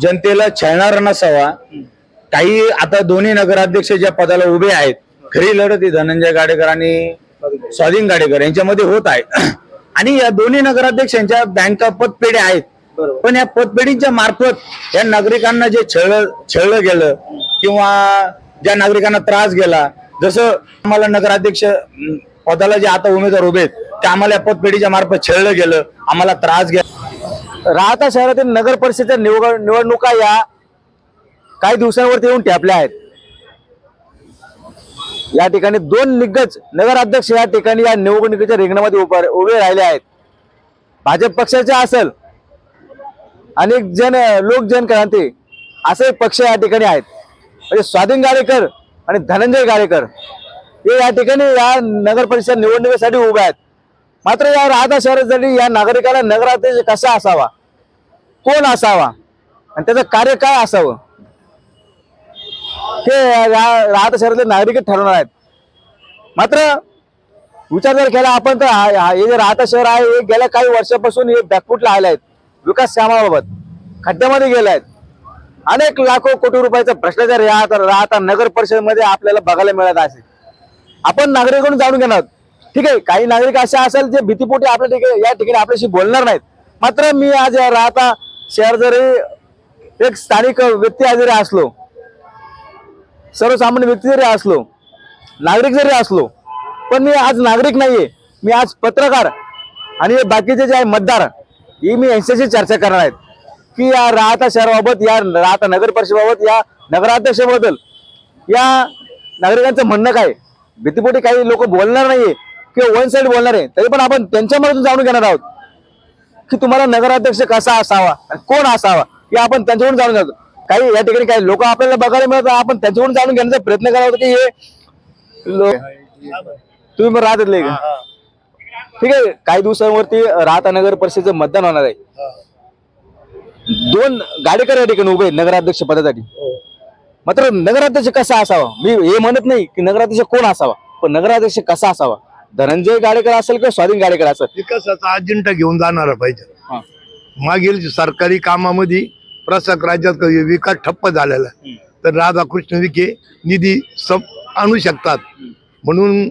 जनतेला छळणारा नसावा. काही आता दोन्ही नगराध्यक्ष ज्या पदाला उभे आहेत खरी लढत ही धनंजय गाडेकर आणि स्वाधीन गाडेकर यांच्यामध्ये होत आहे. आणि या दोन्ही नगराध्यक्षांच्या बँका पतपेढ्या आहेत. पण या पतपेढींच्या मार्फत या नागरिकांना जे छळ छळलं गेलं किंवा ज्या नागरिकांना त्रास गेला जसं आम्हाला नगराध्यक्ष पदाला जे आता उमेदवार उभे आहेत ते आम्हाला या पतपेढीच्या मार्फत छळलं गेलं आम्हाला त्रास गेला. राहता शहरातील नगर परिषदेच्या निवड निवडणुका या काही दिवसांवरती येऊन टॅपल्या आहेत. या ठिकाणी दोन दिग्गज नगराध्यक्ष या ठिकाणी या निवडणुकीच्या रिंगणामध्ये उभा उभे राहिले आहेत. भाजप पक्षाचे असेल अनेक जन लोक जनक्रांती असे पक्ष या ठिकाणी आहेत. म्हणजे स्वाधीन गाडेकर आणि धनंजय गाडेकर हे या ठिकाणी या नगर परिषद निवडणुकीसाठी उभे आहेत. मात्र या राहता शहरासाठी या नागरिकाला नगराध्यक्ष कसा असावा? कोण असावा? आणि त्याचं कार्य काय असावं? हे या राहता शहरातले नागरिक ठरवणार आहेत. मात्र विचार जर केला आपण तर हे जे राहता शहर आहे हे गेल्या काही वर्षापासून हे बॅकफुटला आले आहेत. विकास कामाबाबत खड्ड्यामध्ये गेले आहेत. अनेक लाखो कोटी रुपयाचा भ्रष्टाचार या राहता नगर परिषदमध्ये आपल्याला बघायला मिळत असेल. आपण नागरिकांकडून जाणून घेणार ठीक आहे काही नागरिक असे असेल जे भीतीपोटी आपल्या ठिकाणी या ठिकाणी आपल्याशी बोलणार नाहीत. मात्र मी आज या राहता शहर जरी एक स्थानिक व्यक्ती जरी असलो सर्वसामान्य व्यक्ती जरी असलो नागरिक जरी असलो पण मी आज नागरिक नाहीये. मी आज पत्रकार आणि हे बाकीचे जे आहे मतदार ही मी यांच्याशी चर्चा करणार आहेत. की या राहता शहराबाबत या राहता नगर परिषदेबाबत या नगराध्यक्षाबद्दल या नागरिकांचं म्हणणं काय? भीतीपोटी काही लोक बोलणार नाहीये. किंवा वन साईड बोलणार आहे तरी पण आपण त्यांच्यामधून जाणून घेणार आहोत की तुम्हाला नगराध्यक्ष कसा असावा आणि कोण असावा हे आपण त्यांच्याकडून जाणून घेतो काही या ठिकाणी काही लोक आपल्याला बघायला मिळतात आपण त्यांच्याकडून जाणून घेण्याचा प्रयत्न करत की हे तुम्ही मग राहत का ठीक आहे काही दिवसांवरती राहता नगर परिषदेचं मतदान होणार आहे. दोन गाडेकर या ठिकाणी उभे नगराध्यक्ष पदासाठी. मात्र नगराध्यक्ष कसा असावा? मी हे म्हणत नाही की नगराध्यक्ष कोण असावा पण नगराध्यक्ष कसा असावा? धनंजय गाडेकर असेल किंवा स्वाधीन गाडेकर असेल? विकासाचा अजेंडा घेऊन जाणारा पाहिजे. हा. मागील सरकारी कामामध्ये प्रशासक राज्यात विकास ठप्प झालेला. तर राधाकृष्ण विखे निधी सम आणू शकतात. म्हणून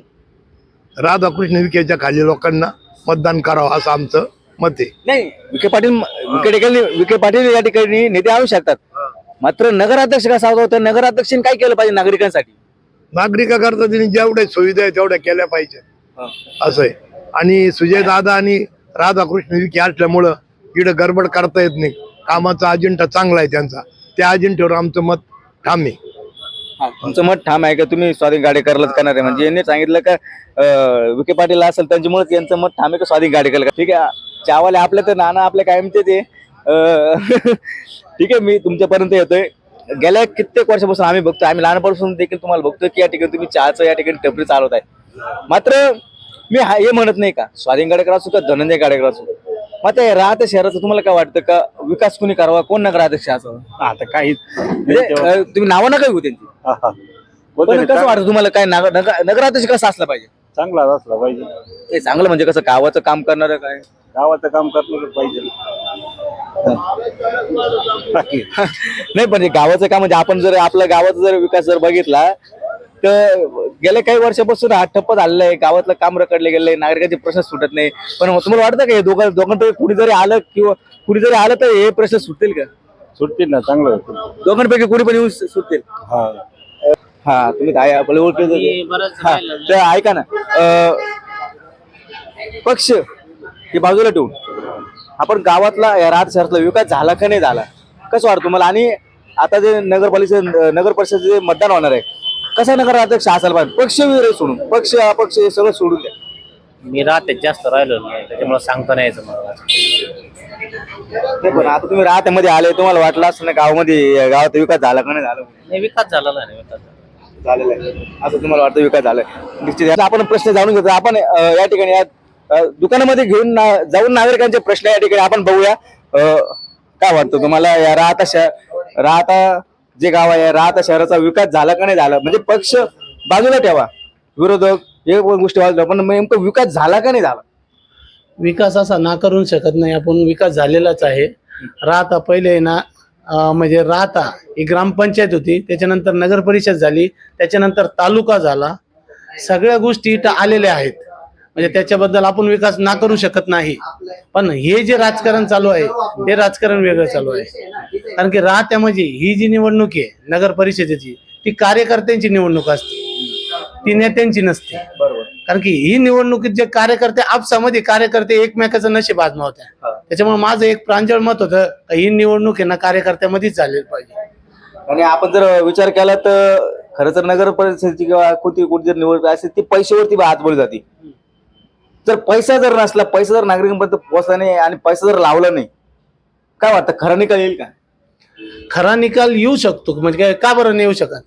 राधाकृष्ण विखेच्या खाली लोकांना मतदान करावं असं आमचं मत आहे. नाही विखे पाटील विखे ठिकाणी विखे पाटील या ठिकाणी नेते आणू शकतात. मात्र नगराध्यक्ष कसा होता? तर नगराध्यक्षांनी काय केलं पाहिजे नागरिकांसाठी? नागरिकाकरता त्यांनी जेवढ्या सुविधा आहे तेवढ्या केल्या पाहिजे असं आहे आणि सुजय दादा आणि राधाकृष्ण विखे असल्यामुळं इकडं गडबड करता येत नाही. कामाचा अजेंडा चांगला आहे त्यांचा. त्या अजेंड्यावर आमचं मत ठाम आहे. हा, तुमचं मत ठाम आहे का? तुम्ही स्वाधीन गाडेकरलाच करणार आहे. म्हणजे यांनी सांगितलं का अं, विखे पाटील असेल त्यांच्यामुळेच यांचं मत ठाम आहे का स्वाधीन गाडेकर? का ठीक आहे चावाले आपले तर नाना आपले कायमचे ते ठीक आहे मी तुमच्यापर्यंत येतोय. गेल्या कित्येक वर्षापासून आम्ही बघतो आम्ही लहानपासून देखील तुम्हाला बघतो की या ठिकाणी तुम्ही चहाचं या ठिकाणी टपरी चालवत आहे मात्र मी हा- हे म्हणत नाही का? स्वाधीन गाडेकर असो का धनंजय गाडेकर असो. मात्र हे राहते शहराचं तुम्हाला काय वाटतं का? विकास कोणी करावा? कोण नगराध्यक्ष असावं? आता काही म्हणजे अं, तुम्ही नावं नका घेऊ त्यांची. पण कोणतरी कसं वाटतं तुम्हाला काय नगर- नगर- नगराध्यक्ष कसं असला पाहिजे? चांगला असला पाहिजे. ते चांगलं म्हणजे कसं गावाचं काम करणार काय? गावाचं काम करणार पाहिजे. बाकी नाही पण हे गावाचं काम म्हणजे आपण जर आपल्या गावाचा जर विकास जर बघितला तर गेल्या काही वर्षापासून हा ठप्प झालेला आहे. गावातलं काम रखडले गेले नागरिकांचे प्रश्न सुटत नाही. पण तुम्हाला वाटतं का हे दोघं दोघांपैकी कुणी जरी आलं किंवा कुणी जरी आलं तर हे प्रश्न सुटतील का? सुटतील ना चांगलं. दोघांपैकी कुणी पण येऊन सु- सुटतील. हा. हा तुम्ही काय आपल्याला ओळखी हा तर ऐका ना. अं, पक्ष हे बाजूला ठेवून. आपण गावातला या राहत शहरातला विकास झाला का नाही झाला? कसं वाटतं तुम्हाला? आणि आता जे नगर परिषद नगर परिषद जे मतदान होणार आहे कसा नगराध्यक्ष असायला पाहिजे पक्ष वगैरे सोडून. पक्ष अपक्ष हे सगळं सोडून द्या. मी राहते जास्त राहिलो नाही. त्याच्यामुळे सांगता नाही यायचं मला. नाही पण आता तुम्ही राहत्यामध्ये आले तुम्हाला वाटलं असं ना गावामध्ये गावात विकास झाला का नाही झाला? नाही विकास झाला नाही विकास झाला. झालेलं आहे. असं तुम्हाला वाटतं विकास झालाय. निश्चित आपण प्रश्न जाणून घेतो. आपण अं, या ठिकाणी या अं, दुकानामध्ये घेऊन ना- जाऊन नागरिकांचे प्रश्न या ठिकाणी आपण बघूया. अं, काय वाटतं तुम्हाला? या राहता शहर राहता जे गाव आहे राहता शहराचा विकास झाला का नाही झाला म्हणजे पक्ष बाजूला ठेवा. विरोधक हे गोष्टी बाजूला पण नेमकं विकास झाला का नाही झाला? विकास असा नाकारू शकत नाही आपण विकास झालेलाच आहे. राहता पहिले ना म्हणजे राहता ही ग्रामपंचायत होती त्याच्यानंतर नगर परिषद झाली त्याच्यानंतर तालुका झाला. सगळ्या गोष्टी इथं आलेल्या आहेत. म्हणजे त्याच्याबद्दल आपण विकास ना करू शकत नाही. पण हे जे राजकारण चालू आहे ते राजकारण वेगळं चालू आहे. कारण की राहत्यामध्ये ही जी निवडणूक आहे नगर परिषदेची ती कार्यकर्त्यांची निवडणूक असते. ती नेत्यांची नसते. बरोबर. कारण की ही निवडणुकीत जे कार्यकर्ते आपसामध्ये कार्यकर्ते एकमेकाचं नशीब आजमावत आहे त्याच्यामुळे माझं एक प्रांजळ मत होतं का ही निवडणूक आहे ना कार्यकर्त्यामध्येच झाली पाहिजे. आणि आपण जर विचार केला तर खरं तर नगर परिषदेची किंवा कोणती कोणती जर निवड असेल ती पैशावरती हात बोलली जाते. जर पैसा जर नसला पैसा जर नागरिकांपर्यंत पोहोचला नाही आणि पैसा जर लावला नाही काय वाटतं? खरं निकाल येईल का? खरा निकाल येऊ शकतो. म्हणजे काय का बरं नाही येऊ शकत?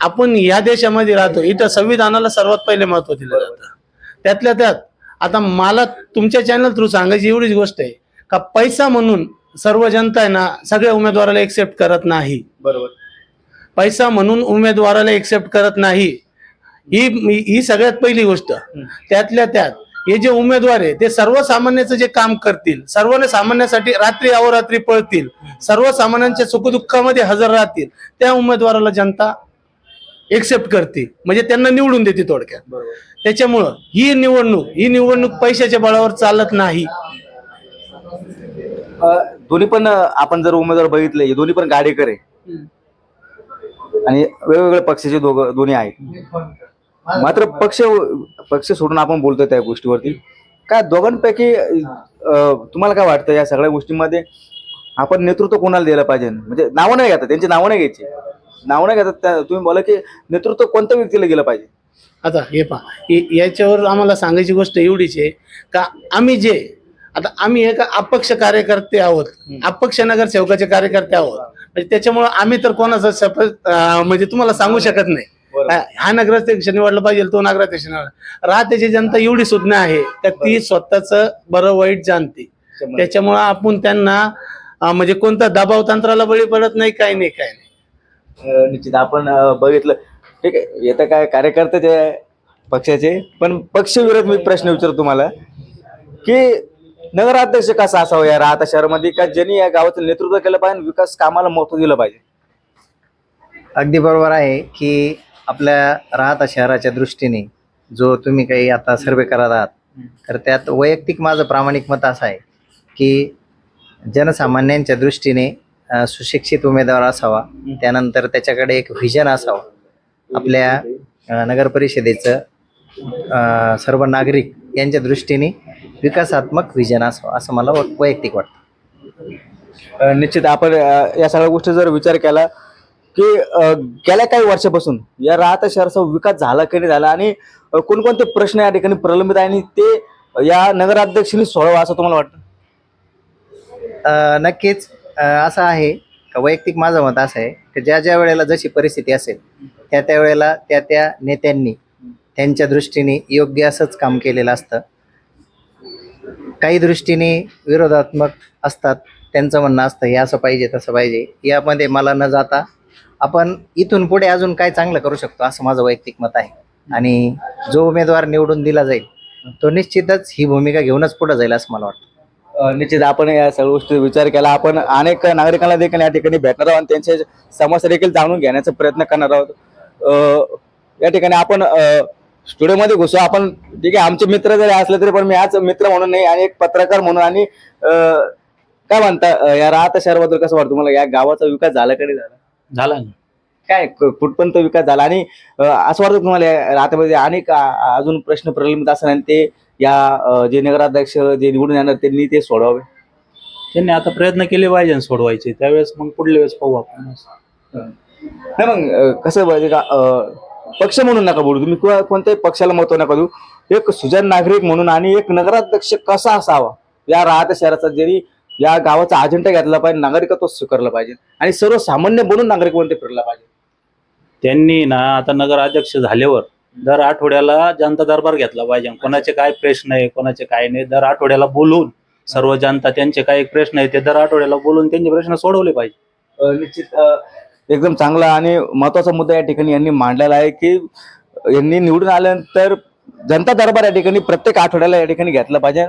आपण या देशामध्ये राहतो. इथं संविधानाला सर्वात पहिले महत्त्व दिलं जातं. त्यातल्या त्यात आता मला तुमच्या चॅनल थ्रू सांगायची एवढीच गोष्ट आहे का पैसा म्हणून सर्व जनता आहे ना सगळ्या उमेदवाराला एक्सेप्ट करत नाही. बरोबर. पैसा म्हणून उमेदवाराला एक्सेप्ट करत नाही. ही ही सगळ्यात पहिली गोष्ट. त्यातल्या त्यात हे जे उमेदवार आहे ते सर्वसामान्याचं जे काम करतील सर्वसामान्यासाठी रात्री अहोरात्री पळतील सर्वसामान्यांच्या सुखदुःखामध्ये हजर राहतील त्या उमेदवाराला जनता एक्सेप्ट करते. म्हणजे त्यांना निवडून देते थोडक्यात. त्याच्यामुळं ही निवडणूक ही निवडणूक पैशाच्या बळावर चालत नाही. दोन्ही पण आपण जर उमेदवार बघितले हे दोन्ही पण गाडेकर आहे. आणि वेगवेगळ्या पक्षाचे दोघं दोन्ही आहेत. मात्र पक्ष पक्ष सोडून आपण बोलतोय त्या गोष्टीवरती. काय दोघांपैकी तुम्हाला काय वाटतं या सगळ्या गोष्टींमध्ये? आपण नेतृत्व कोणाला द्यायला पाहिजे? म्हणजे नावं नाही घेतात त्यांची नावं नाही घ्यायची. नावं नाही घेतात त्या- तुम्ही बोला की नेतृत्व कोणत्या व्यक्तीला गेलं पाहिजे? आता हे पहा याच्यावर आम्हाला सांगायची गोष्ट एवढीच आहे का आम्ही जे आता आम्ही एका अपक्ष कार्यकर्ते आहोत अपक्ष नगरसेवकाचे कार्यकर्ते आहोत. म्हणजे त्याच्यामुळे आम्ही तर कोणाचा शपथ म्हणजे तुम्हाला सांगू शकत नाही. हा- नगराध्यक्ष निवडला पाहिजे तो नगराध्यक्ष निवडला राहत्याची जनता एवढी सुज्ञ आहे का ती स्वतःच बरं वाईट जाणते. त्याच्यामुळं आपण त्यांना म्हणजे कोणता दबाव तंत्राला बळी पडत नाही काही नाही काही नाही. निश्चित. आपण बघितलं. ठीक आहे येतं काय कार्यकर्ते जे आहे पक्षाचे पण पक्षविरोध मी प्रश्न विचारतो तुम्हाला की नगराध्यक्ष कसा असावा या राहता शहरामध्ये का ज्यांनी या गावाचं नेतृत्व केलं पाहिजे विकास कामाला महत्त्व दिलं पाहिजे? अगदी बरोबर आहे की आपल्या राहता शहराच्या दृष्टीने जो तुम्ही काही आता सर्वे करत आहात तर त्यात वैयक्तिक माझं प्रामाणिक मत असं आहे की जनसामान्यांच्या दृष्टीने सुशिक्षित उमेदवार असावा त्यानंतर त्याच्याकडे एक व्हिजन असावं. आपल्या नगर परिषदेचं सर्व नागरिक यांच्या दृष्टीने विकासात्मक व्हिजन असावं असं मला व- वैयक्तिक वाटतं. निश्चित. आपण या सगळ्या गोष्टी जर विचार केला की गेल्या काही वर्षापासून या राहता शहराचा विकास झाला की नाही झाला आणि कोणकोणते प्रश्न या ठिकाणी प्रलंबित आहे आणि ते या नगराध्यक्षांनी सोडवा असं तुम्हाला वाटतं? नक्कीच. असं आहे वैयक्तिक माझं मत असं आहे की ज्या ज्या वेळेला जशी परिस्थिती असेल त्या त्या वेळेला त्या त्या नेत्यांनी त्यांच्या दृष्टीने योग्य असंच काम केलेलं असतं. काही दृष्टीने विरोधात्मक असतात त्यांचं म्हणणं असतं हे असं पाहिजे तसं पाहिजे यामध्ये मला न जाता आपण इथून पुढे अजून काय चांगलं करू शकतो असं माझं वैयक्तिक मत आहे. आणि जो उमेदवार निवडून दिला जाईल तो निश्चितच ही भूमिका घेऊनच पुढे जाईल असं मला वाटतं. निश्चित आपण या सर्व गोष्टी विचार केला. आपण अनेक नागरिकांना देखील या ठिकाणी भेटणार आहोत आणि त्यांच्या समस्या देखील जाणून घेण्याचा प्रयत्न करणार आहोत. या ठिकाणी आपण स्टुडिओमध्ये घुसू. आपण ठीक आहे आमचे मित्र जरी असले तरी पण मी आज मित्र म्हणून नाही आणि एक पत्रकार म्हणून. आणि काय म्हणता या राहता शहराबद्दल कसं वाटतं तुम्हाला? या गावाचा विकास झाला कधी झाला? झाला ना. काय क- कुठपर्यंत विकास झाला? आणि अ, असं वाटतं तुम्हाला या राहत्यामध्ये अनेक अ, अजून प्रश्न प्रलंबित असतात आणि ते या अ, जे नगराध्यक्ष जे निवडून येणार त्यांनी ते सोडवावे? त्यांनी आता प्रयत्न केले पाहिजे ना सोडवायचे. त्यावेळेस मग पुढल्या वेळेस पाहू आपण नाही मग अ, कसं पाहिजे का? अ, पक्ष म्हणून नका बोलू तुम्ही. किंवा कोणत्याही पक्षाला महत्त्व नका देऊ. एक सुजन नागरिक म्हणून आणि एक नगराध्यक्ष कसा असावा? या राहत्या शहराचा जरी या गावाचा अजेंडा घेतला पाहिजे नागरिकत्व स्वीकारलं पाहिजे आणि सर्वसामान्य बनून नागरिक म्हणून ते फिरला पाहिजे. त्यांनी ना आता नगराध्यक्ष झाल्यावर दर आठवड्याला जनता दरबार घेतला पाहिजे. कोणाचे काय प्रश्न आहे कोणाचे काय नाही दर आठवड्याला बोलून सर्व जनता त्यांचे काय प्रश्न आहे ते दर आठवड्याला बोलून त्यांचे प्रश्न सोडवले पाहिजे. निश्चित एकदम चांगला आणि महत्त्वाचा मुद्दा या ठिकाणी यांनी मांडलेला आहे की यांनी निवडून आल्यानंतर जनता दरबार या ठिकाणी प्रत्येक आठवड्याला या ठिकाणी घेतला पाहिजे.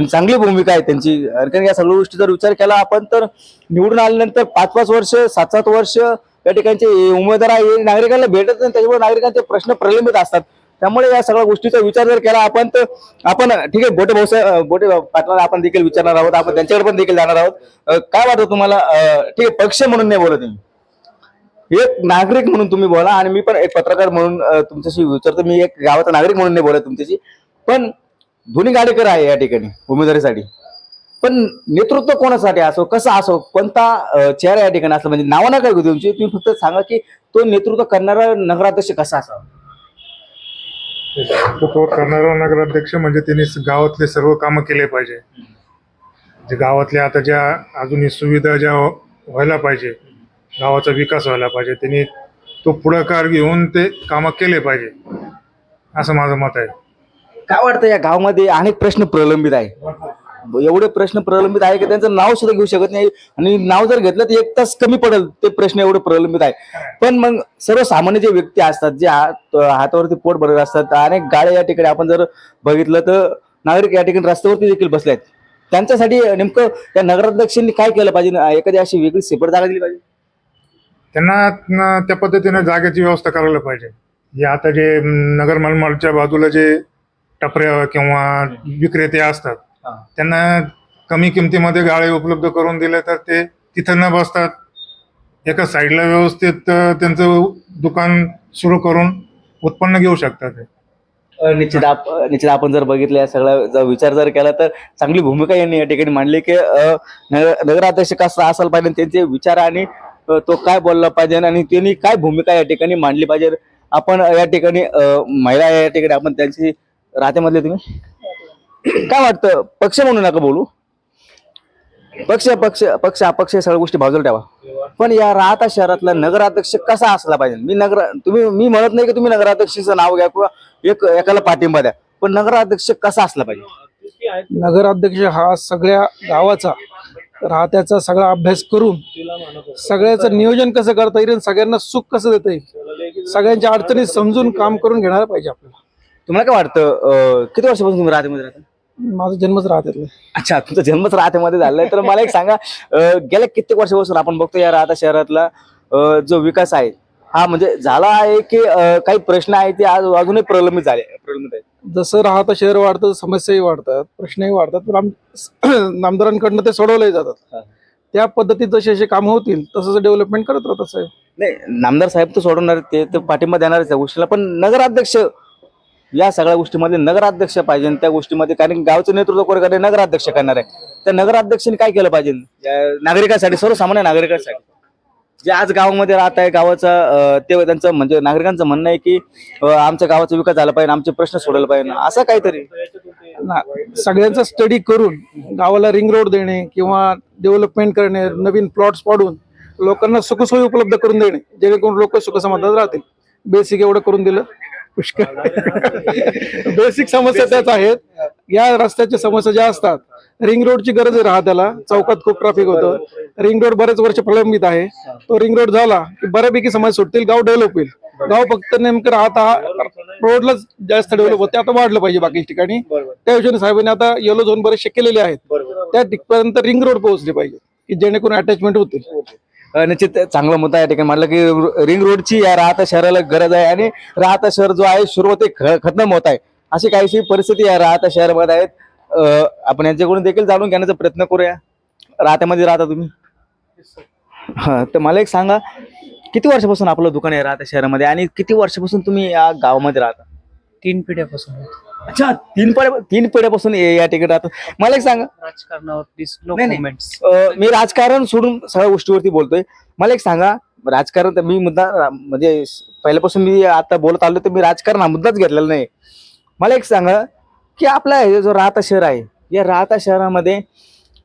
आणि चांगली भूमिका आहे त्यांची. कारण या सगळ्या गोष्टी जर विचार केला आपण तर निवडून आल्यानंतर पाच पाच वर्ष सात सात वर्ष या ठिकाणचे उमेदवार आहे नागरिकांना भेटत नाही त्याच्यामुळे नागरिकांचे प्रश्न प्रलंबित असतात. त्यामुळे या सगळ्या गोष्टीचा विचार जर केला आपण तर आपण ठीक आहे बोटे भाऊ बोटे पाटला आपण देखील विचारणार आहोत आपण त्यांच्याकडे पण देखील जाणार आहोत. काय वाटतं तुम्हाला? ठीक आहे पक्ष म्हणून नाही बोलत मी एक नागरिक म्हणून तुम्ही बोला आणि मी पण एक पत्रकार म्हणून तुमच्याशी विचारतो. मी एक गावाचा नागरिक म्हणून नाही बोलत तुमच्याशी. पण दोन्ही गाडेकर आहे या ठिकाणी उमेदवारीसाठी. पण नेतृत्व कोणासाठी असो कसं असो कोणता चेहरा या ठिकाणी असं म्हणजे नावं नका घेऊ तुमची तुम्ही फक्त सांगा की तो नेतृत्व करणारा नगराध्यक्ष कसा असावा? तो करणारा नगराध्यक्ष म्हणजे त्यांनी गावातले सर्व कामं केले पाहिजे. जे गावातल्या आता ज्या अजूनही सुविधा ज्या हो-, व्हायला पाहिजे गावाचा विकास व्हायला पाहिजे त्यांनी तो पुढाकार घेऊन ते कामं केले पाहिजे असं माझं मत आहे. काय वाटतं या गावामध्ये अनेक प्रश्न प्रलंबित आहे? एवढे प्रश्न प्रलंबित आहे की त्यांचं नाव सुद्धा घेऊ शकत नाही. आणि नाव जर घेतलं तर एक तास कमी पडेल. ते प्रश्न एवढे प्रलंबित आहे. पण मग सर्वसामान्य जे व्यक्ती असतात जे हात हातावरती पोट भरत असतात अनेक गाड्या या ठिकाणी आपण जर बघितलं तर नागरिक या ठिकाणी रस्त्यावरती देखील बसले आहेत. त्यांच्यासाठी नेमकं त्या नगराध्यक्षांनी काय केलं पाहिजे? एखादी अशी वेगळी सेपरेट जागा दिली पाहिजे? त्यांना त्या पद्धतीने जागेची व्यवस्था करायला पाहिजे. जे आता जे नगर मनमाडच्या बाजूला जे टपऱ्या किंवा विक्रेते असतात हा. त्यांना कमी किमतीमध्ये गाळे उपलब्ध करून दिले तर ते तिथं न बसतात एका साईडला व्यवस्थित त्यांचं दुकान सुरू करून उत्पन्न घेऊ शकतात निश्चित आप निश्चित आपण जर बघितलं या सगळा जर विचार जर केला तर चांगली भूमिका यांनी या ठिकाणी मांडली की नगराध्यक्ष कसा असायला पाहिजे त्यांचे विचार आणि तो काय बोलला पाहिजे आणि त्यांनी काय भूमिका या ठिकाणी मांडली पाहिजे. आपण या ठिकाणी महिला या ठिकाणी आपण त्यांची राहत्यामधले तुम्ही? काय वाटतं? पक्ष म्हणू नका बोलू. पक्ष पक्ष पक्ष अपक्ष सगळ्या गोष्टी बाजूला ठेवा. पण या राहता शहरातला नगराध्यक्ष कसा असला पाहिजे? मी नगर तुम्ही मी म्हणत नाही की तुम्ही नगराध्यक्षाचं नाव घ्या किंवा एक एकाला पाठिंबा द्या. पण नगराध्यक्ष कसा असला पाहिजे? नगराध्यक्ष हा सगळ्या गावाचा राहत्याचा सगळा अभ्यास करून सगळ्याचं नियोजन कसं करता येईल आणि सगळ्यांना सुख कसं देता येईल? सगळ्यांच्या अडचणी समजून काम करून घेणार पाहिजे आपल्याला. तुम्हाला काय वाटतं अं, किती वर्षापासून तुम्ही राहतेमध्ये राहता? माझा जन्मच राहत्यातला अच्छा तुमचा जन्मच राहतेमध्ये झालाय. तर मला एक सांगा अं, गेल्या कित्येक वर्षापासून आपण बघतो या राहता शहरातला अं, जो विकास आहे हा म्हणजे झाला आहे की अं, काही प्रश्न आहेत ते आज अजूनही प्रलंबित झाले प्रलंबित आहेत? जसं राहतं शहर वाढतं समस्याही वाढतात प्रश्नही वाढतात पण आम आमदारांकडनं ते सोडवले जातात. त्या पद्धतीत जसे जसे कामं होतील तसं डेव्हलपमेंट करत राहतात साहेब. नाही नामदार साहेब तर सोडवणार आहेत, ते तर पाठिंबा देणारच त्या गोष्टीला पण नगराध्यक्ष या सगळ्या गोष्टीमध्ये नगराध्यक्ष पाहिजे त्या गोष्टीमध्ये कारण गावचं नेतृत्व कोण नगराध्यक्ष करणार आहे. त्या नगराध्यक्षांनी काय केलं पाहिजे? नागरिकांसाठी सर्वसामान्य नागरिकांसाठी. जे आज गावामध्ये राहत आहे गावाचं ते त्यांचं म्हणजे नागरिकांचं म्हणणं आहे की आमच्या गावाचा विकास झाला पाहिजे आमचे प्रश्न सोडवले पाहिजे. असं काहीतरी. सगळ्यांचा स्टडी करून गावाला रिंग रोड देणे किंवा डेव्हलपमेंट करणे नवीन प्लॉट्स पाडून लोकांना सुखसोयी उपलब्ध करून देणे जेणेकरून लोक सुखसमाधान राहतील. बेसिक एवढं करून दिलं. पुष्कळ. बेसिक समस्या त्याच आहेत. या रस्त्याच्या समस्या ज्या असतात रिंग रोडची गरज आहे राहत्याला चौकात खूप ट्रॅफिक होतं. रिंग रोड बरेच वर्ष प्रलंबित आहे. तो रिंग रोड झाला की बऱ्यापैकी समाज सुटतील गाव डेव्हलप होईल. गाव फक्त नेमकं राहता रोडलाच जास्त डेव्हलप होते. आता वाढलं पाहिजे बाकी ठिकाणी. त्या हिशोबाने साहेबांनी आता येलो झोन बरेचसे केलेले आहेत. त्या ठिकाणापर्यंत रिंग रोड पोहोचले पाहिजे की जेणेकरून अटॅचमेंट होतील. निश्चित चांगला मुद्दा या ठिकाणी म्हटलं की रिंग रोडची या राहता शहराला गरज आहे आणि राहता शहर जो आहे सुरुवाती ख- खतम होत आहे. अशी काहीशी परिस्थिती या राहता शहरामध्ये आहेत. आपण यांच्याकडून देखील जाणून घेण्याचा प्रयत्न करूया. राहत्यामध्ये राहता तुम्ही? हा तर मला एक सांगा किती वर्षापासून आपलं दुकान आहे राहता शहरामध्ये आणि किती वर्षापासून तुम्ही या गावामध्ये राहता? तीन पिढ्यापासून अच्छा तीन पिढ्या तीन पिढ्यापासून या या ठिकाणी राहता मला एक सांगा. राजकारणावर प्लीज नो नाही, नाही. कमेंट्स अ, मी राजकारण सोडून सगळ्या गोष्टीवरती बोलतोय. मला एक सांगा राजकारण तर मी मुद्दा रा- म्हणजे स- पहिल्यापासून मी आता बोलत आलो तर मी राजकारण हा मुद्दाच घेतलेला नाही. मला एक सांगा की आपला हे जो राहता शहर आहे या राहता शहरामध्ये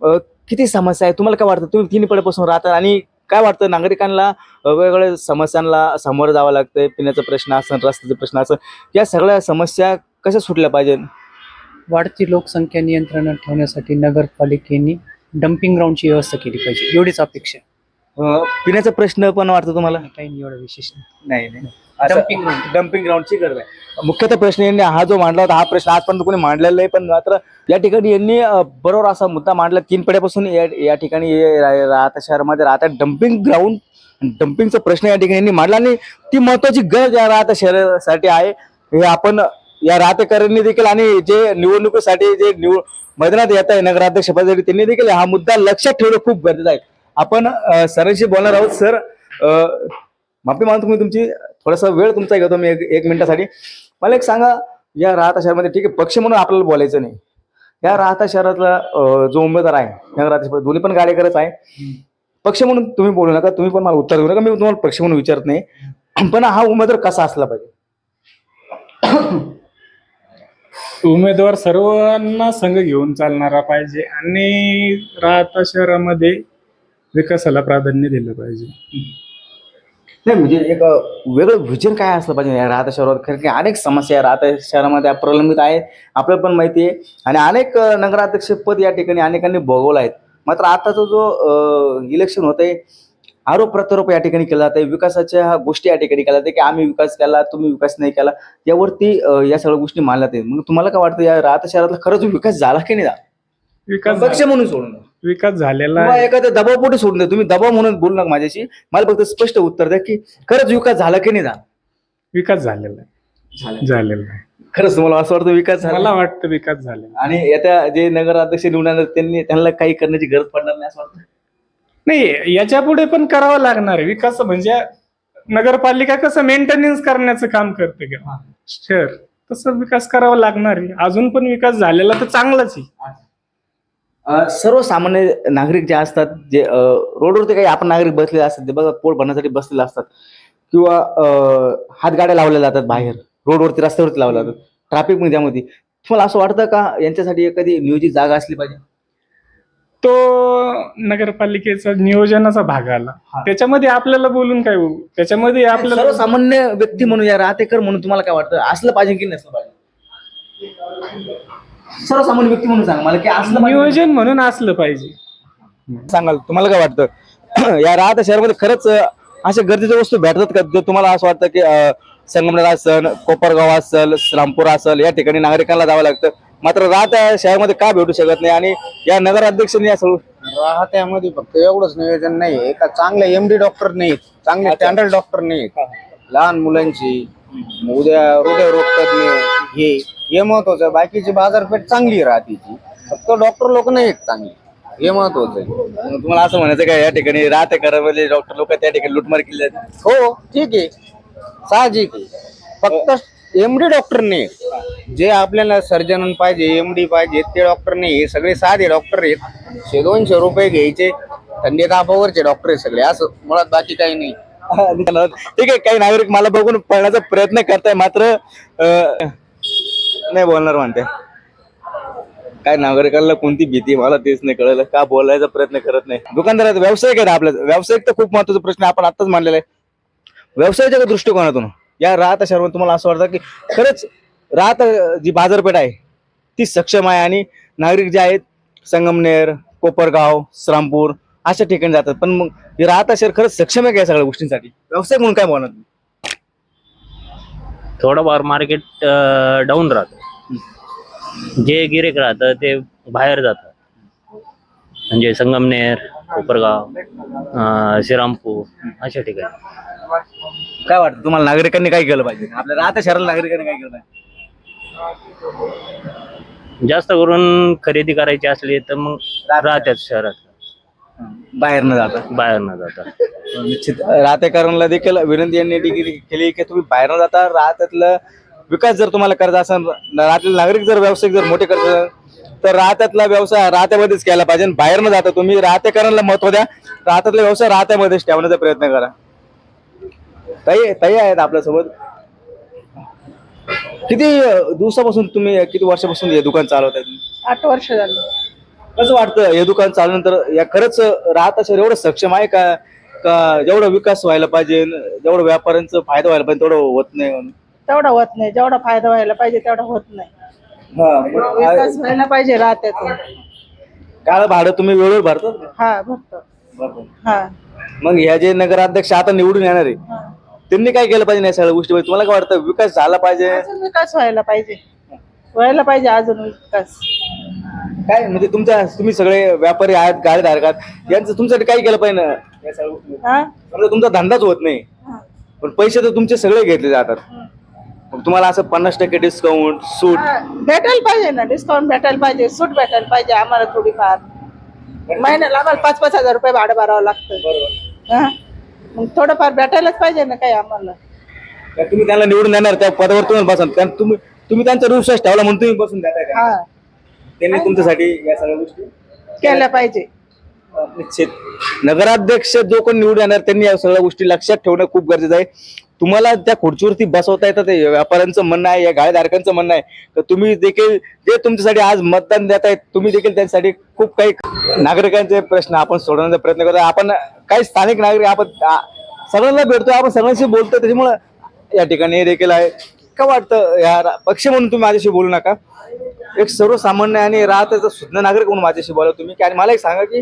अ, किती समस्या आहे? तुम्हाला काय वाटतं? तुम्ही तीन पिढ्यापासून राहता आणि काय वाटतं? नागरिकांना अ, वेगवेगळ्या समस्यांना सामोरं जावं लागतंय. पिण्याचा प्रश्न असेल रस्त्याचा प्रश्न असेल या सगळ्या समस्या कशा सुटल्या पाहिजे? वाढती लोकसंख्या नियंत्रणात ठेवण्यासाठी नगरपालिकेने डम्पिंग ग्राउंडची व्यवस्था केली पाहिजे. एवढीच अपेक्षा अ, पिण्याचा प्रश्न पण वाटतं तुम्हाला? काही नाही एवढं विशेष नाही. नाही डम्पिंग ग्राउंड डम्पिंग ग्राउंडची गरज आहे. मुख्यतः प्रश्न यांनी हा जो मांडला होता हा प्रश्न आजपर्यंत कोणी मांडलेला नाही पण मात्र या ठिकाणी यांनी अं, बरोबर असा मुद्दा मांडला. तीन पिढ्यापासून या या ठिकाणी हे रा- राहता शहरामध्ये राहता डम्पिंग ग्राउंड डम्पिंगचा प्रश्न या ठिकाणी यांनी मांडला. आणि ती महत्वाची गरज या राहता शहरासाठी आहे. हे आपण या राहतेकरांनी देखील आणि जे निवडणुकीसाठी जे निवड मैदानात येत आहे नगराध्यक्षपदासाठी त्यांनी देखील हा मुद्दा लक्षात ठेवणं खूप गरजेचं आहे. आपण सरांशी बोलणार आहोत. सर माफी मानतो मी तुमची. थोडासा वेळ तुमचा घेतो मी एक एक मिनिटासाठी. मला एक सांगा या राहता शहरामध्ये ठीक आहे पक्ष म्हणून आपल्याला बोलायचं नाही. या राहता शहरातला जो उमेदवार आहे नगराध्यक्ष दोन्ही पण कार्यकर्ते आहे. पक्ष म्हणून तुम्ही बोलू नका तुम्ही पण मला उत्तर देऊ नका मी तुम्हाला पक्ष म्हणून विचारत नाही. पण हा उमेदवार कसा असला पाहिजे? उमेदवार सर्वांना संघ घेऊन चालणारा पाहिजे आणि राहता शहरामध्ये विकासाला प्राधान्य दिलं पाहिजे. नाही म्हणजे एक वेगळं विजन काय असलं पाहिजे या राहता शहरात खरं की अनेक समस्या राहता शहरामध्ये प्रलंबित आहेत आपल्याला पण माहिती आहे. आणि अनेक नगराध्यक्ष पद या ठिकाणी अनेकांनी भोगवलं आहेत. मात्र आताचा जो इलेक्शन होत आहे आरोप प्रत्यारोप या ठिकाणी केला जाते विकासाच्या गोष्टी या ठिकाणी केल्या जाते की आम्ही विकास केला तुम्ही विकास नाही केला यावरती या सगळ्या गोष्टी मानल्या जाते मग तुम्हाला काय वाटतं या राहता शहरातला खरंच विकास झाला की नाही झाला? विकास पक्ष झाला- म्हणून सोडून. विकास झालेला किंवा आहे. एखाद्या दबावपोटी सोडून द्या तुम्ही दबाव म्हणून बोलू नका माझ्याशी. मला फक्त स्पष्ट उत्तर द्या की खरंच विकास झाला की नाही झाला? विकास झालेला आहे. झालेला आहे. खरंच तुम्हाला असं वाटतं विकास झाला? मला वाटतं विकास झालेला आणि येत्या जे नगराध्यक्ष निवडणार त्यांनी त्यांना काही करण्याची गरज पडणार नाही असं वाटतं? नाही याच्यापुढे पण करावं लागणार आहे. विकास म्हणजे नगरपालिका कसं मेंटेनन्स करण्याचं काम करते का? शहर तसं विकास करावा लागणार आहे. अजून पण विकास झालेला तर चांगलाच आहे. सर्वसामान्य नागरिक जे असतात जे रोडवरती काही आपण नागरिक बसलेले असतात ते बघा पोट भरण्यासाठी बसलेले असतात किंवा हातगाड्या लावलेल्या जातात बाहेर रोडवरती रस्त्यावरती लावल्या जातात ट्रॅफिकमध्ये त्यामध्ये. तुम्हाला असं वाटतं का यांच्यासाठी एखादी नियोजित जागा असली पाहिजे? तो नगरपालिकेचा नियोजनाचा भाग आला. त्याच्यामध्ये आपल्याला बोलून काय होऊ? त्याच्यामध्ये आपल्याला सर्वसामान्य व्यक्ती म्हणून या राहतेकर म्हणून तुम्हाला काय वाटतं? असलं पाहिजे की नसलं पाहिजे? सर्वसामान्य व्यक्ती म्हणून सांगा मला की असलं पाहिजे नियोजन म्हणून असलं पाहिजे. सांगाल तुम्हाला काय वाटतं? या राहत्या शहरामध्ये खरंच अं, अशा गरजेच्या वस्तू भेटतात का? तुम्हाला असं वाटतं की अं, संगमनेर असेल कोपरगाव असेल श्रामपूर असेल या ठिकाणी नागरिकांना जावं लागतं. मात्र राहत्या शहरामध्ये का भेटू शकत नाही आणि या नगराध्यक्षांनी या सर्व राहत्यामध्ये फक्त एवढंच नियोजन नाही का चांगले एमडी डॉक्टर नाहीत चांगले स्टँडर्ड डॉक्टर नाहीत लहान मुलांची उद्या हृदयरोग तज्ञ हे हे महत्वाचं बाकीची बाजारपेठ चांगली राहते ती. फक्त डॉक्टर लोक नाहीत चांगली. हे महत्वाचं आहे. तुम्हाला असं म्हणायचं का या ठिकाणी राहतेकरामध्ये डॉक्टर लोक? त्या ठिकाणी लुटमार केली जाते. हो ठीक आहे. साहजिक आहे. फक्त एमडी डॉक्टर नाही जे आपल्याला सर्जन पाहिजे एमडी पाहिजे ते डॉक्टर नाही हे सगळे साधे डॉक्टर आहेत. शे दोनशे रुपये घ्यायचे थंडी तापावरचे डॉक्टर आहेत सगळे. असं मुळात बाकी काही नाही. ठीक आहे काही नागरिक मला बघून पळण्याचा प्रयत्न करताय मात्र अं, नाही बोलणार म्हणते. काय नागरिकांना कोणती भीती मला तेच नाही कळलं. का बोलायचा प्रयत्न करत नाही? दुकानदारात व्यावसायिक आहेत आपल्या व्यावसायिक तर खूप महत्त्वाचा प्रश्न आहे, आपण आताच मांडलेला आहे. व्यवसायाच्या दृष्टिकोनातून. या राहता शहरात तुम्हाला असं वाटतं की खरंच राहत जी बाजारपेठ आहे ती सक्षम आहे आणि नागरिक जे आहेत संगमनेर कोपरगाव श्रामपूर अशा ठिकाणी जातात. पण मग हे राहता शहर खरंच सक्षम आहे का या सगळ्या गोष्टींसाठी? व्यवसाय म्हणून काय म्हणत थोडंफार मार्केट डाऊन राहतं. जे गिरेक राहतं ते बाहेर जातं. म्हणजे संगमनेर कोपरगाव श्रीरामपूर अशा ठिकाणी. काय वाटतं तुम्हाला नागरिकांनी काय केलं पाहिजे? आपल्या राहत्या शहराला नागरिकांनी काय केलं पाहिजे? जास्त करून खरेदी करायची असली तर मग राहत्यात शहरात. बाहेर न जाता बाहेर न जाता निश्चित. राहतेकरांना देखील विनंती यांनी देखील केली की तुम्ही बाहेर न जाता राहत्यातलं विकास जर तुम्हाला करायचा असेल राहतील नागरिक जर व्यावसायिक जर मोठे करत असेल, तर राहत्यातला व्यवसाय राहत्यामध्येच केला पाहिजे आणि बाहेर न जाता तुम्ही. राहतेकरांना महत्त्व द्या. राहत्यातला व्यवसाय राहत्यामध्येच ठेवण्याचा प्रयत्न करा. ताई ताई आहेत आपल्यासोबत. किती दिवसापासून तुम्ही किती वर्षापासून हे दुकान चालवताय तुम्ही? आठ वर्ष झालं. कसं वाटतं हे दुकान चालल्यानंतर या खरंच राहत असेल एवढं सक्षम आहे का का जेवढा विकास व्हायला पाहिजे जेवढं व्यापाऱ्यांचा फायदा व्हायला पाहिजे तेवढं होत नाही तेवढा होत नाही. जेवढा फायदा व्हायला पाहिजे तेवढा होत नाही. विकास व्हायला पाहिजे राहत्यातून काळ भाडं तुम्ही वेळेवर भरतात? हा भरतो. हा. मग ह्या जे नगराध्यक्ष आता निवडून येणार आहे. त्यांनी काय केलं पाहिजे या सगळ्या गोष्टीमध्ये तुम्हाला काय वाटतं विकास झाला पाहिजे? अजून विकास व्हायला पाहिजे. व्हायला पाहिजे अजून विकास. काय म्हणजे तुमच्या तुम्ही सगळे व्यापारी आहेत गाडीधारक आहेत यांचं तुमच्यासाठी काय केलं पाहिजे? या सगळ्या गोष्टीमध्ये? हा? समजा तुमचा धंदाच होत नाही. हा. पण पैसे तर तुमचे सगळे घेतले जातात. मग तुम्हाला असं पन्नास टक्के डिस्काउंट सूट हा, भेटायला पाहिजे ना डिस्काउंट भेटायला पाहिजे सूट भेटायला पाहिजे आम्हाला थोडीफार. महिन्याला आम्हाला पाच पाच हजार रुपये भाडं भरावं लागतं. हा? मग थोडंफार भेटायलाच पाहिजे ना काही आम्हाला. का तुम्ही त्यांना निवडून देणार त्या पदावर तुम्ही बसा कारण तुम्ही तुम्ही त्यांचा विश्वास ठेवला म्हणून तुम्ही बसून देताय का? हा. त्यांनी तुमच्यासाठी या सगळ्या गोष्टी केल्या पाहिजे. निश्चित. नगराध्यक्ष जो कोण निवडून येणार त्यांनी या सगळ्या गोष्टी लक्षात ठेवणं खूप गरजेचं आहे. तुम्हाला त्या खुर्चीवरती बसवता येतं ते व्यापाऱ्यांचं म्हणणं आहे या गाळेधारकांचं म्हणणं आहे. तर तुम्ही देखील जे तुमच्यासाठी आज मतदान देत आहेत तुम्ही देखील त्यांच्यासाठी खूप काही नागरिकांचे प्रश्न आपण सोडवण्याचा प्रयत्न करतो आपण काही स्थानिक नागरिक आपण सगळ्यांना भेटतो आपण सगळ्यांशी बोलतो त्याच्यामुळं या ठिकाणी हे देखील आहे. का वाटतं या पक्ष म्हणून तुम्ही माझ्याशी बोलू नका? एक सर्वसामान्य आणि राहत सुज्ञ नागरिक म्हणून माझ्याशी बोला तुम्ही. आणि मला एक सांगा की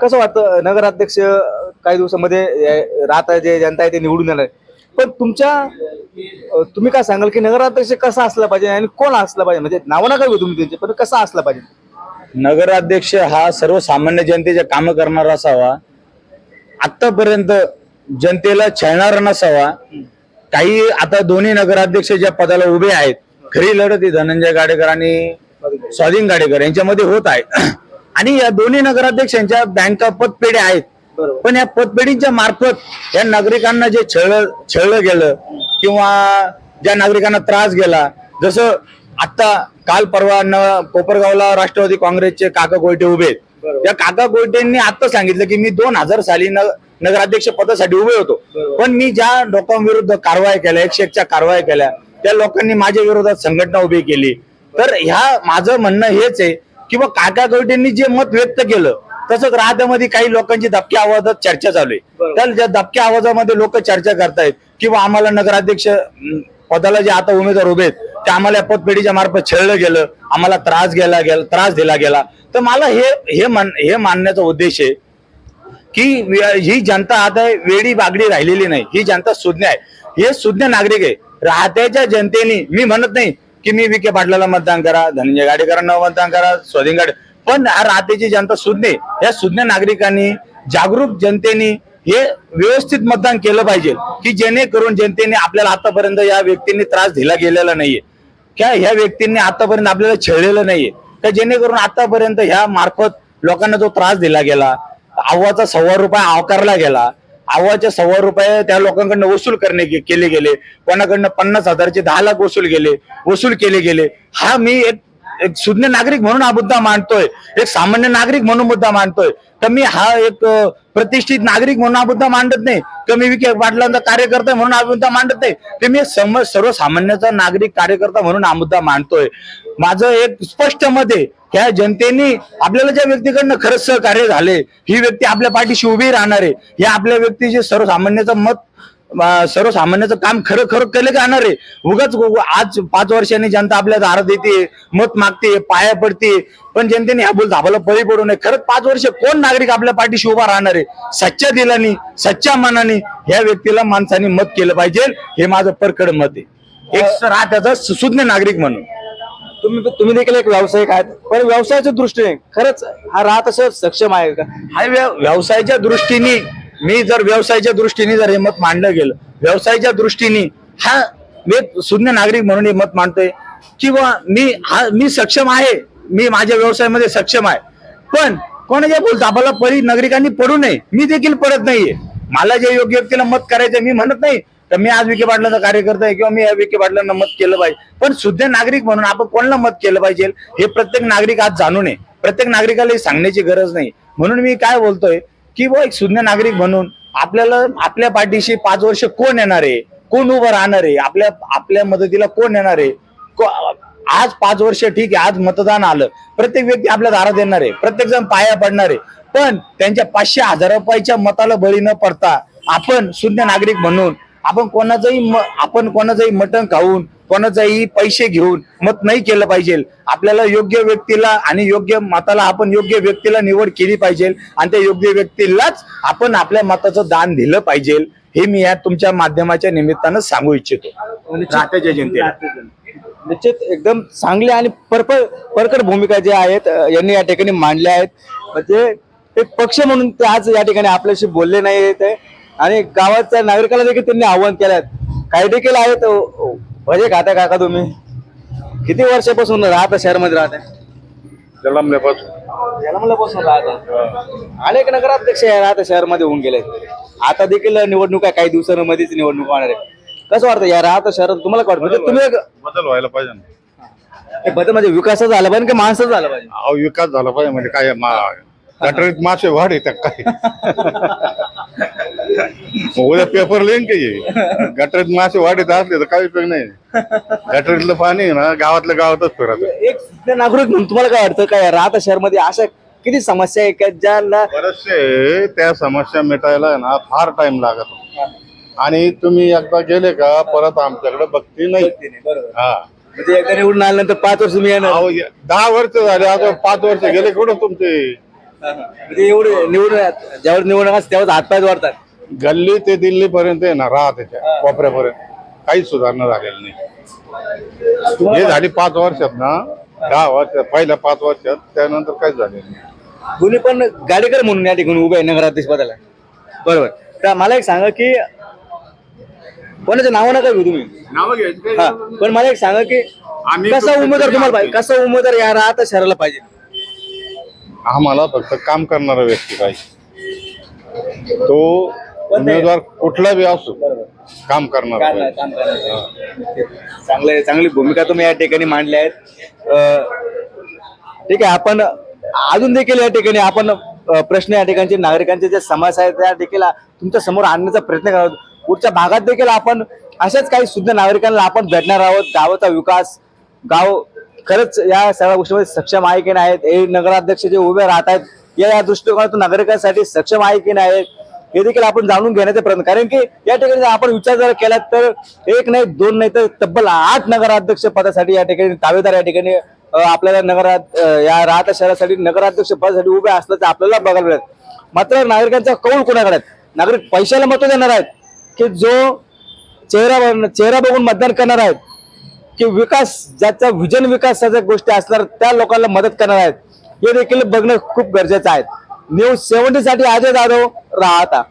कसं वाटतं नगराध्यक्ष काही दिवसामध्ये राहत जे जनता आहे ते निवडून येणार आहे. पण तुमच्या तुम्ही काय सांगाल की नगराध्यक्ष कसा असला पाहिजे आणि कोण असला पाहिजे? म्हणजे नावं नका घेऊ तुम्ही त्यांचे पण कसा असला पाहिजे? नगराध्यक्ष हा सर्वसामान्य जनतेचे काम करणारा असावा. आतापर्यंत जनतेला छळणारा नसावा. काही आता दोन्ही नगराध्यक्ष ज्या पदाला उभे आहेत खरी लढत ही धनंजय गाडेकर आणि स्वाधीन गाडेकर यांच्यामध्ये होत आहे. आणि या दोन्ही नगराध्यक्षांच्या बँका पतपेढ्या आहेत. पण या पतपेढींच्या मार्फत या नागरिकांना जे छळ छळलं गेलं किंवा ज्या नागरिकांना त्रास गेला जसं आता काल परवा न कोपरगावला राष्ट्रवादी काँग्रेसचे काका कोयटे उभे आहेत. या काका कोयटेंनी आता सांगितलं की मी दोन हजार साली नगराध्यक्ष पदासाठी उभे होतो. पण मी ज्या लोकांविरुद्ध कारवाई केल्या एकशे एकच्या कारवाई केल्या त्या लोकांनी माझ्या विरोधात संघटना उभी केली. तर ह्या माझं म्हणणं हेच आहे की बा काका कोयटेंनी जे मत व्यक्त केलं तसंच राहत्यामध्ये काही लोकांची दबक्या आवाजात चर्चा चालू आहे. तर ज्या दबक्या आवाजामध्ये लोक चर्चा करतायत किंवा आम्हाला नगराध्यक्ष पदाला जे आता उमेदवार उभे आहेत ते आम्हाला या पतपेढीच्या मार्फत छळलं गेलं आम्हाला त्रास गेला गेला त्रास दिला गेला. तर मला हे हे मान हे मानण्याचा उद्देश आहे की ही जनता आता वेडी बागडी राहिलेली नाही ही जनता सुज्ञ आहे. हे सुज्ञ नागरिक आहे. राहत्याच्या जनतेने मी म्हणत नाही की मी विखे पाटलाला मतदान करा धनंजय गाडेकरांना मतदान करा स्वाधीन गाडे. पण हा जनता सुज्ञे. या सुज्ञ नागरिकांनी जागरूक जनतेने हे व्यवस्थित मतदान केलं पाहिजे की जेणेकरून जनतेने आपल्याला आतापर्यंत या व्यक्तींनी त्रास दिला गेलेला नाहीये. क्या ह्या व्यक्तींनी आतापर्यंत आपल्याला छेळलेलं नाहीये. का जेणेकरून आतापर्यंत ह्या मार्फत लोकांना जो त्रास दिला गेला अव्वाचा सव्वा रुपये आकारला गेला आव्हाच्या सव्वा रुपये त्या लोकांकडनं वसूल करणे गे- केले गेले. कोणाकडनं पन्नास हजारचे दहा लाख वसूल गेले वसूल केले गेले. हा मी एक एक सुज्ञ नागरिक म्हणून हा मुद्दा मांडतोय. एक सामान्य नागरिक म्हणून मुद्दा मांडतोय. तर मी हा एक प्रतिष्ठित नागरिक म्हणून हा मुद्दा मांडत नाही. कमी मी विखे पाटलांचा कार्यकर्ता म्हणून हा मुद्दा मांडत नाही. ते मी सम सर्वसामान्याचा नागरिक कार्यकर्ता म्हणून हा मुद्दा मांडतोय. माझं एक स्पष्ट मत आहे ह्या जनतेने आपल्याला ज्या व्यक्तीकडनं खरंच सहकार्य झाले ही व्यक्ती आपल्या पाठीशी उभी राहणार आहे. या आपल्या व्यक्तीचे सर्वसामान्याचं मत सर्वसामान्याचं काम खरं खरं केलं जाणार आहे उगाच आज पाच वर्षांनी जनता आपल्या दारात येते मत मागते पाया पडते पण जनतेने ह्या बोल धाबाला बळी पडू नये. खरंच पाच वर्ष कोण नागरिक आपल्या पाठीशी उभा राहणार आहे? सच्च्या दिलानी सच्च्या मनाने ह्या व्यक्तीला माणसाने मत केलं पाहिजे. हे माझं परकड मत आहे. एक राहत्याचा सुज्ञ नागरिक म्हणून. तुम्ही तुम्ही देखील एक व्यावसायिक आहात. पण व्यवसायाच्या दृष्टीने खरंच हा राहत असं सक्षम आहे का? हा व्य- व्यवसायाच्या दृष्टीने मी जर व्यवसायाच्या दृष्टीने जर हे मत मांडलं गेलं व्यवसायाच्या दृष्टीने हा मी सुज्ञ शून्य नागरिक म्हणून हे मत मांडतोय किंवा मी हा मी सक्षम आहे मी माझ्या व्यवसायामध्ये सक्षम आहे पण कोणाच्या बोलतो आपल्याला परी नागरिकांनी पडू नये मी देखील पडत नाहीये. मला जे योग्य व्यक्तीला मत करायचं मी म्हणत नाही तर मी आज विखे पाटलांचा कार्यकर्ता आहे किंवा मी या विखे पाटलांना मत केलं पाहिजे. पण शुद्ध नागरिक म्हणून आपण कोणाला मत केलं पाहिजे हे प्रत्येक नागरिक आज जाणू नये प्रत्येक नागरिकाला हे सांगण्याची गरज नाही. म्हणून मी काय बोलतोय की बुवा एक शून्य नागरिक म्हणून आपल्याला आपल्या पाठीशी पाच वर्ष कोण येणार आहे? कोण उभं राहणार आहे? आपल्या आपल्या मदतीला कोण येणार आहे? आज पाच वर्ष ठीक आहे आज मतदान आलं. प्रत्येक व्यक्ती आपल्या दारात येणार आहे. प्रत्येक जण पाया पडणार आहे. पण त्यांच्या पाचशे हजार रुपयाच्या मताला बळी न पडता आपण शून्य नागरिक म्हणून आपण कोणाचंही म- आपण कोणाचंही मटण खाऊन कोणाचाही पैसे घेऊन मत नाही केलं पाहिजे. आपल्याला योग्य व्यक्तीला आणि योग्य मताला आपण योग्य व्यक्तीला निवड केली पाहिजे. आणि त्या योग्य व्यक्तीलाच आपण आपल्या मताचं दान दिलं पाहिजे. हे मी या तुमच्या माध्यमाच्या निमित्तानं सांगू इच्छितो. राहत्याच्या जनतेला. निश्चित. एकदम चांगल्या आणि परपर परकड भूमिका ज्या आहेत यांनी या ठिकाणी मांडल्या आहेत. म्हणजे एक पक्ष म्हणून ते आज या ठिकाणी आपल्याशी बोलले नाही आहेत आणि गावाच्या नागरिकाला देखील त्यांनी आव्हान केलं आहे. काही देखील आहेत भजे खाता काका तुम्ही? किती वर्षापासून राहता शहरामध्ये राहता जन्मल्यापासून. राहता. अनेक नगराध्यक्ष या राहता शहरामध्ये होऊन गेले. आता देखील निवडणूक आहे काही दिवसांमध्येच निवडणूक होणार आहे. कसं वाटतं या राहता शहरात तुम्हाला काय वाटतं? म्हणजे तुम्ही एक बदल व्हायला पाहिजे ना. हे बदल म्हणजे विकास झाला पाहिजे की माणसं झालं पाहिजे. अहो विकास झाला पाहिजे म्हणजे काय गटरीत मासे वाढ येतात काय उद्या पेपर लिहिन की. गटरीत मासे वाढ येत असले तर काही उपयोग नाही. गटरीतलं पाणी ना गावातल्या गावातच फिरत एक सिद्ध नागरिक म्हणून तुम्हाला काय वाटतं? काय राहता शहरमध्ये अशा किती समस्या आहे का ज्यांना बरेचसे त्या समस्या मिटायला ना फार टाइम लागत आणि तुम्ही एकदा गेले का परत आमच्याकडे बघती नाही. हा. म्हणजे एकदा निवडून आल्यानंतर पाच वर्ष मी येणार. दहा वर्ष झाले आता पाच वर्ष गेले कुठं तुमचे? म्हणजे एवढे निवडून ज्यावेळेस निवडणूक असते त्यावेळेस हातपाय वाढतात गल्ली ते दिल्ली पर्यंत आहे ना राहा त्याच्या कोपऱ्यापर्यंत. काहीच सुधारणा झालेली नाही. हे झाली पाच वर्षात ना दहा वर्षात पहिल्या पाच वर्षात त्यानंतर काहीच झालेलं नाही. दोन्ही पण गाडीकर म्हणून या ठिकाणी उभे आहे नगराध्यक्ष पदाला. बरोबर. तर मला एक सांगा की कोणाचं नाव नका घेऊ तुम्ही? हा. पण मला एक सांगा की आम्ही कसा उमेदवार तुम्हाला. पाहिजे? कसा उमेदवार या राहता शहराला पाहिजे? आम्हाला फक्त काम करणारा व्यक्ती पाहिजे तो उमेदवार कुठला बी असो काम करणारा. चांगले चांगली भूमिका तुम्ही या ठिकाणी मांडल्या आहेत ठीक आहे आपण अजून देखील या ठिकाणी आपण प्रश्न या ठिकाणचे नागरिकांचे जे समस्या आहेत त्या देखील तुमच्यासमोर आणण्याचा प्रयत्न करत आहोत. पुढच्या भागात देखील आपण अशाच काही शुद्ध नागरिकांना आपण भेटणार आहोत गावाचा विकास गाव खरंच या सगळ्या गोष्टीमध्ये सक्षम आहे की नाही हे नगराध्यक्ष जे उभे राहत आहेत या या दृष्टिकोनातून नागरिकांसाठी सक्षम आहे की नाही हे देखील आपण जाणून घेण्याचा प्रयत्न कारण की या ठिकाणी जर आपण विचार जर केला तर एक नाही दोन नाही तर तब्बल आठ नगराध्यक्ष पदासाठी या ठिकाणी दावेदार या ठिकाणी आपल्याला नगरात या राहता शहरासाठी नगराध्यक्ष पदासाठी उभे असल्याचं आपल्याला बघायला मिळत मात्र नागरिकांचा कौल कोणाकडे नागरिक पैशाला महत्त्व देणार आहेत की जो चेहरा चेहरा बघून मतदान करणार आहेत? की विकास ज्याचा विजन विकासाच्या गोष्टी असणार त्या लोकांना मदत करणार आहेत. हे देखील बघणं खूप गरजेचं आहे. न्यूज सेव्हन्टी साठी अजय जाधव राहता.